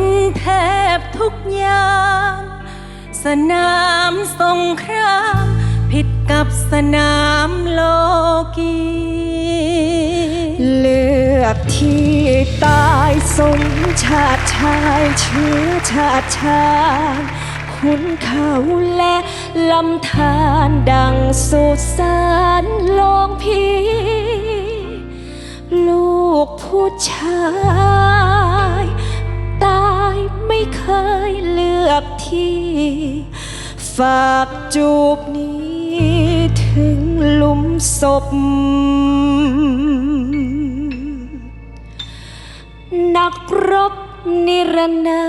นแทบทุกยาม สนามสงคราม ผิดกับสนามโลกี เลือกที่ตายสมชาติชายเชื้อชาติชาติคุณเขาและลำธารดังสุสานลองพี ลูกผู้ชาย เคยเลือกที่ ฝากจูบนี้ถึงลุมศพ นักรบนิรนา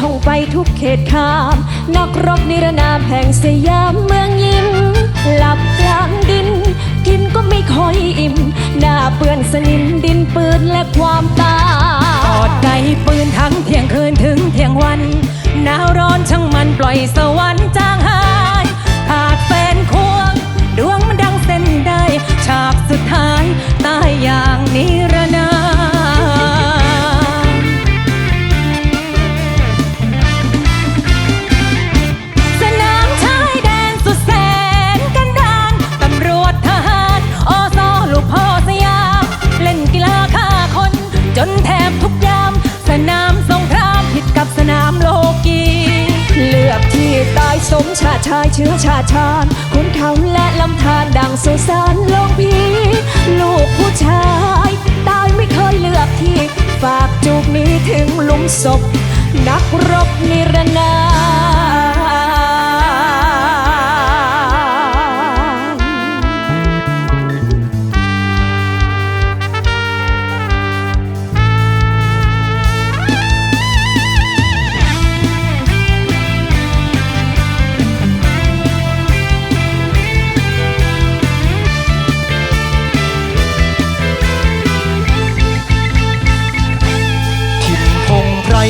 ท่องไปทุกเขตขาม นักรบนิรนามแห่งสยามเมืองยิ้ม หลับกลางดิน กินก็ไม่ค่อยอิ่ม หน้าเปื้อนสนิมดินปืนและความตายอดไกปืนทั้งเที่ยงคืนถึงเที่ยงวัน หนาวร้อนช่างมันปล่อยสวรรค์จางายสมชาติชายเชื้อชาติชาญคุณเขาและลำธารดังสุสานลงพีลูกผู้ชาย ตายไม่เคยเลือกที่ ฝากจูบนี้ถึงหลุมศพ นักรบนิรนา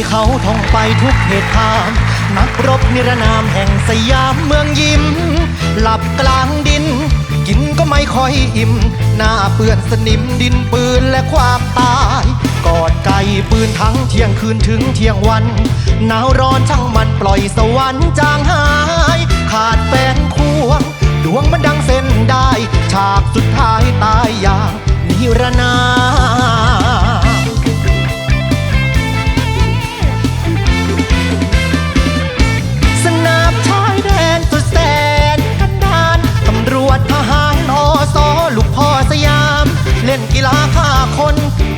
เขาท่องไปทุกเหตุการณ์นักรบนิรนามแห่งสยามเมืองยิ้ม หลับกลางดิน กินก็ไม่ค่อยอิ่ม หน้าเปื้อนสนิมดินปืนและความตาย กอดไก่ปืนทั้งเที่ยงคืนถึงเที่ยงวัน หนาวร้อนช่างมันปล่อยสวรรค์จางหาย ขาดแฟนควง ดวงมันดังเส้นได้ ฉากสุดท้ายตายอย่างนิรนาม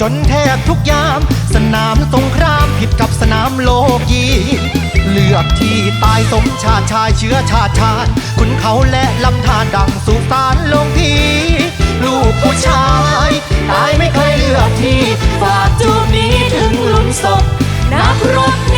จนแทบทุกยาม สนามสงครามผิดกับสนามโลกยีเลือกที่ตายสมชาติชายเชื้อชาติชาติคุณเขาและลำธารดังสุสานลงทีลูกผู้ชาย ตายไม่เคยเลือกที่ฝากจูบนี้ถึงหลุมศพนักรบนิรนาม